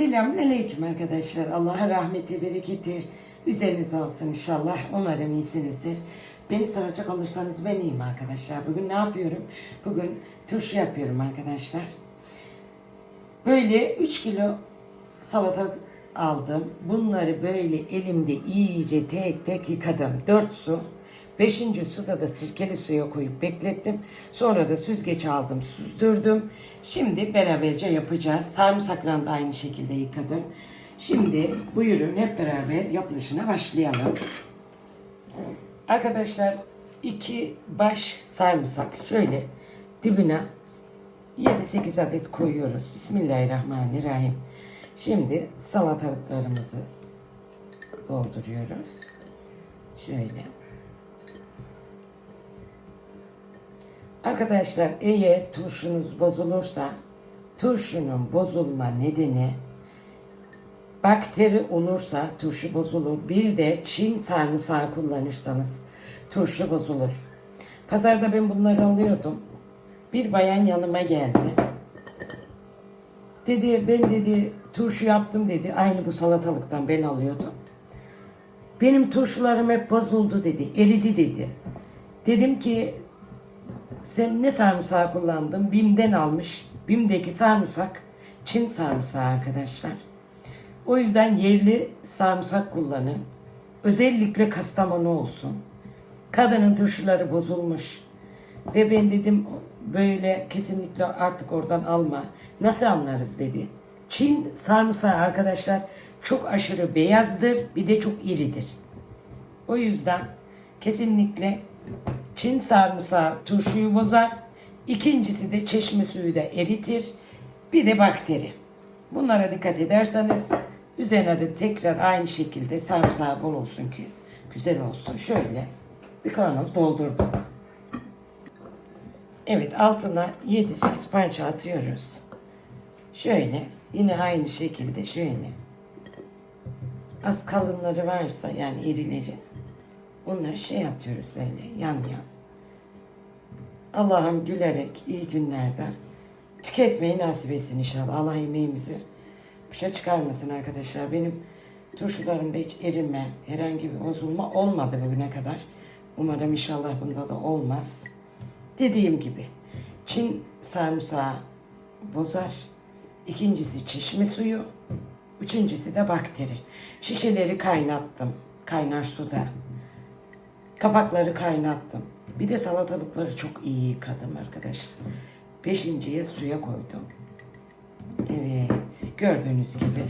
Selamünaleyküm arkadaşlar. Allah'a rahmeti, bereketi üzerinize olsun inşallah. Umarım iyisinizdir. Beni soracak olursanız ben iyiyim arkadaşlar. Bugün ne yapıyorum? Bugün turşu yapıyorum arkadaşlar. Böyle 3 kilo salata aldım. Bunları böyle elimde iyice tek tek yıkadım. 4 su. Beşinci suda da sirkeli suya koyup beklettim. Sonra da süzgeç aldım, süzdürdüm. Şimdi beraberce yapacağız. Sarımsaklarını da aynı şekilde yıkadım. Şimdi buyurun hep beraber yapılışına başlayalım. Arkadaşlar iki baş sarımsak şöyle dibine 7-8 adet koyuyoruz. Bismillahirrahmanirrahim. Şimdi salatalıklarımızı dolduruyoruz. Şöyle. Arkadaşlar eğer turşunuz bozulursa turşunun bozulma nedeni bakteri olursa turşu bozulur. Bir de Çin sarımsağı kullanırsanız turşu bozulur. Pazarda ben bunları alıyordum. Bir bayan yanıma geldi. Dedi ben dedi turşu yaptım dedi. Aynı bu salatalıktan ben alıyordum. Benim turşularım hep bozuldu dedi. Eridi dedi. Dedim ki sen ne sarımsağı kullandın? Bim'den almış. Bim'deki sarımsak Çin sarımsağı arkadaşlar. O yüzden yerli sarımsak kullanın. Özellikle Kastamonu olsun. Kadının turşuları bozulmuş. Ve ben dedim böyle kesinlikle artık oradan alma. Nasıl anlarız dedi. Çin sarımsağı arkadaşlar çok aşırı beyazdır bir de çok iridir. O yüzden kesinlikle Çin sarımsağı turşuyu bozar. İkincisi de çeşme suyu da eritir. Bir de bakteri. Bunlara dikkat ederseniz üzerine de tekrar aynı şekilde sarımsağı bol olsun ki güzel olsun. Şöyle bir kavanoz doldurduk. Evet altına 7-8 parça atıyoruz. Şöyle yine aynı şekilde şöyle. Az kalınları varsa yani irileri onları şey atıyoruz böyle yan yan. Allah'ım gülerek iyi günlerde tüketmeyi nasip etsin inşallah. Allah yemeğimizi boşa çıkarmasın arkadaşlar. Benim turşularımda hiç erime, herhangi bir bozulma olmadı bugüne kadar. Umarım inşallah bunda da olmaz. Dediğim gibi Çin sarımsağı bozar. İkincisi çeşme suyu. Üçüncüsü de bakteri. Şişeleri kaynattım. Kaynar suda. Kapakları kaynattım. Bir de salatalıkları çok iyi yıkadım arkadaşlar. Beşinciye suya koydum. Evet. Gördüğünüz gibi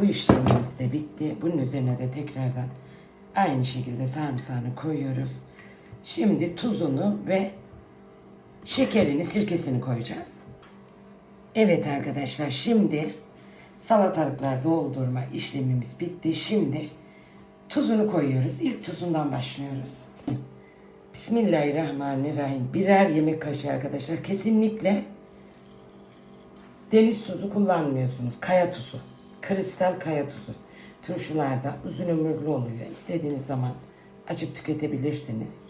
bu işlemimiz de bitti. Bunun üzerine de tekrardan aynı şekilde sarımsağını koyuyoruz. Şimdi tuzunu ve şekerini, sirkesini koyacağız. Evet arkadaşlar şimdi salatalıklar doldurma işlemimiz bitti. Şimdi tuzunu koyuyoruz. İlk tuzundan başlıyoruz. Bismillahirrahmanirrahim. Birer yemek kaşığı arkadaşlar. Kesinlikle deniz tuzu kullanmıyorsunuz. Kaya tuzu. Kristal kaya tuzu. Turşularda uzun ömürlü oluyor. İstediğiniz zaman açıp tüketebilirsiniz.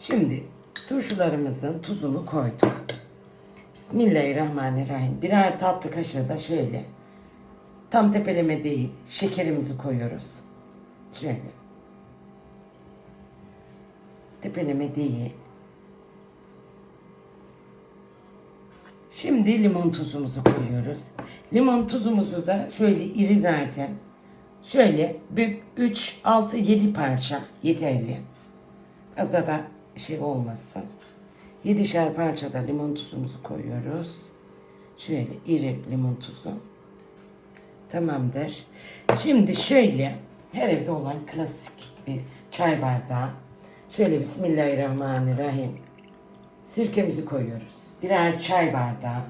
Şimdi turşularımızın tuzunu koyduk. Bismillahirrahmanirrahim. Birer tatlı kaşığı da şöyle tam tepeleme değil şekerimizi koyuyoruz. Şöyle. Tepeleme değil. Şimdi limon tuzumuzu koyuyoruz. Limon tuzumuzu da şöyle iri zaten. Şöyle bir 3, 6, 7 parça yeterli. Fazla da şey olmasın. 7'şer parça da limon tuzumuzu koyuyoruz. Şöyle iri limon tuzu. Tamamdır. Şimdi şöyle her evde olan klasik bir çay bardağı. Şöyle Bismillahirrahmanirrahim. Sirkemizi koyuyoruz. Birer çay bardağı.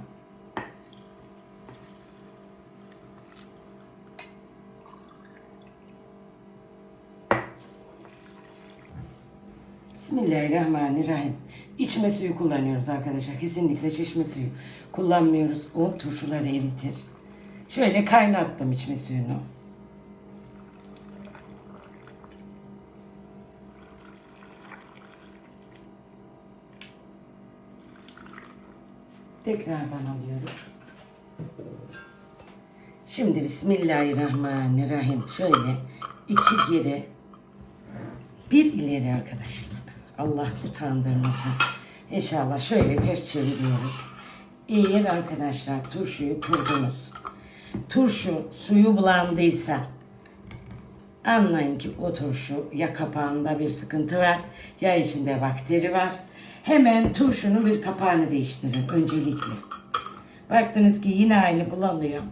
Bismillahirrahmanirrahim. İçme suyu kullanıyoruz arkadaşlar. Kesinlikle çeşme suyu kullanmıyoruz. O turşuları eritir. Şöyle kaynattım içme suyunu. Tekrardan alıyoruz. Şimdi Bismillahirrahmanirrahim. Şöyle iki geri bir ileri arkadaşlar. Allah utandırmasın. İnşallah şöyle ters çeviriyoruz. Eğer arkadaşlar turşuyu kırdınız. Turşu suyu bulandıysa anlayın ki o turşu ya kapağında bir sıkıntı var ya içinde bakteri var. Hemen turşunun bir kapağını değiştirin öncelikle. Baktınız ki yine aynı bulanıyor.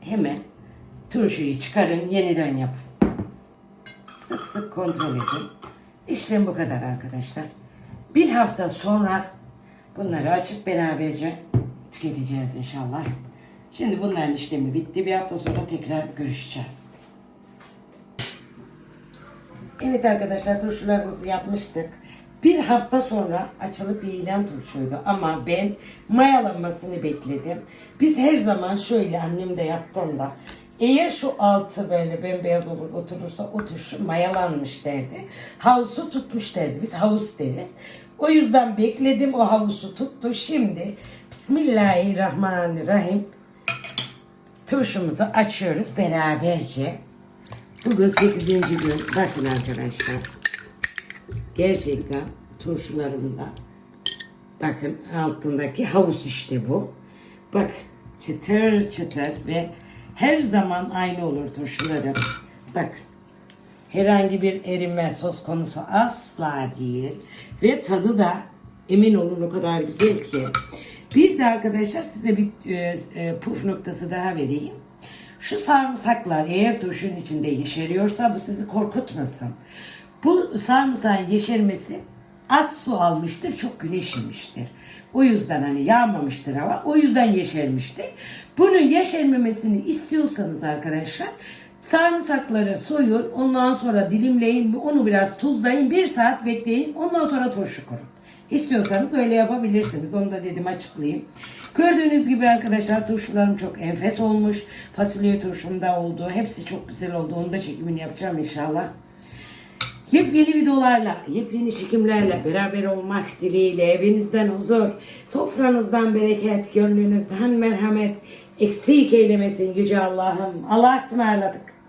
Hemen turşuyu çıkarın yeniden yapın. Sık sık kontrol edin. İşlem bu kadar arkadaşlar. Bir hafta sonra bunları açıp beraberce tüketeceğiz inşallah. Şimdi bunların işlemi bitti. Bir hafta sonra tekrar görüşeceğiz. Evet arkadaşlar turşularımızı yapmıştık. Bir hafta sonra açılıp yiyilen turşuydu ama ben mayalanmasını bekledim. Biz her zaman şöyle annem de yaptığında eğer şu altı böyle bembeyaz olur oturursa o turşu mayalanmış derdi. Havusu tutmuş derdi. Biz havuz deriz. O yüzden bekledim o havusu tuttu. Şimdi Bismillahirrahmanirrahim turşumuzu açıyoruz beraberce. Bugün 8. gün. Bakın arkadaşlar. Gerçekten turşularımda bakın altındaki havuz işte bu. Bak çıtır çıtır ve her zaman aynı olur turşularım. Bak herhangi bir erime söz konusu asla değil. Ve tadı da emin olun o kadar güzel ki. Bir de arkadaşlar size bir e, e, puf noktası daha vereyim. Şu sarımsaklar eğer turşunun içinde yeşeriyorsa bu sizi korkutmasın. Bu sarımsağın yeşermesi az su almıştır, çok güneş yemiştir. O yüzden hani yağmamıştır hava, o yüzden yeşermiştir. Bunun yeşermemesini istiyorsanız arkadaşlar sarımsakları soyun, ondan sonra dilimleyin, onu biraz tuzlayın, bir saat bekleyin, ondan sonra turşu kurun. İstiyorsanız öyle yapabilirsiniz. Onu da dedim açıklayayım. Gördüğünüz gibi arkadaşlar turşularım çok enfes olmuş. Fasulye turşum da oldu. Hepsi çok güzel oldu. Onu da çekimini yapacağım inşallah. Yepyeni videolarla, yepyeni çekimlerle beraber olmak dileğiyle evinizden huzur, sofranızdan bereket, gönlünüzden merhamet eksik eylemesin Yüce Allah'ım. Allah'a ısmarladık.